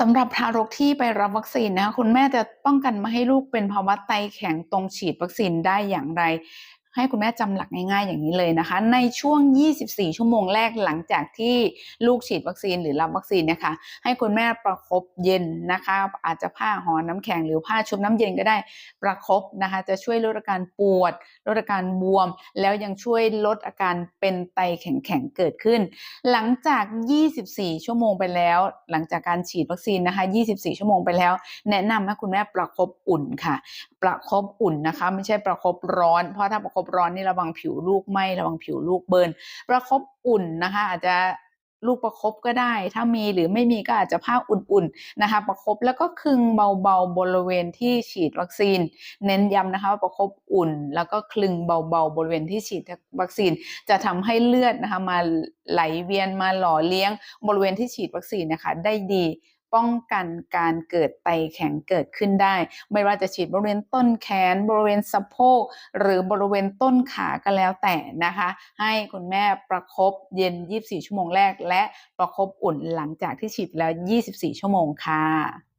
สำหรับทารกที่ไปรับวัคซีนนะคะคุณแม่จะป้องกันไม่ให้ลูกเป็นภาวะไตแข็งตรงฉีดวัคซีนได้อย่างไร ให้คุณแม่จำหลักง่ายๆอย่างนี้เลยนะคะ ในช่วง 24 ชั่วโมงแรกหลังจากที่ลูกฉีดวัคซีนหรือรับวัคซีนนะคะ ให้คุณแม่ประคบเย็นนะคะ อาจจะผ้าห่อน้ำแข็งหรือผ้าชุบน้ำเย็นก็ได้ประคบนะคะ จะช่วยลดอาการปวด ลดอาการบวม แล้วยังช่วยลดอาการเป็นไตแข็งๆเกิดขึ้น หลังจาก 24 ชั่วโมงไปแล้ว หลังจากการฉีดวัคซีนนะคะ 24 ชั่วโมงไปแล้ว แนะนำให้คุณแม่ประคบอุ่นค่ะ ประคบอุ่นนะคะ ไม่ใช่ประคบร้อนเพราะถ้าประคบร้อนนี่ระวังผิวลูกไหมระวังผิวลูกเบิร์นประคบอุ่นนะคะ อาจจะลูกประคบก็ได้ ถ้ามีหรือไม่มีก็อาจจะผ้าอุ่นๆนะคะ ประคบแล้วก็คลึงเบาๆบริเวณที่ฉีดวัคซีน เน้นย้ำนะคะว่าประคบอุ่น แล้วก็คลึงเบาๆบริเวณที่ฉีดวัคซีน จะทำให้เลือดนะคะมาไหลเวียนมาหล่อเลี้ยงบริเวณที่ฉีดวัคซีนนะคะ ได้ดี ป้องกันการเกิดไตแข็งเกิดขึ้นได้ ไม่ว่าจะฉีดบริเวณต้นแขน บริเวณสะโพกหรือบริเวณต้นขาก็แล้วแต่นะคะ ให้คุณแม่ประคบเย็น 24 ชั่วโมงแรก และประคบอุ่นหลังจากที่ฉีดแล้ว 24 ชั่วโมงค่ะ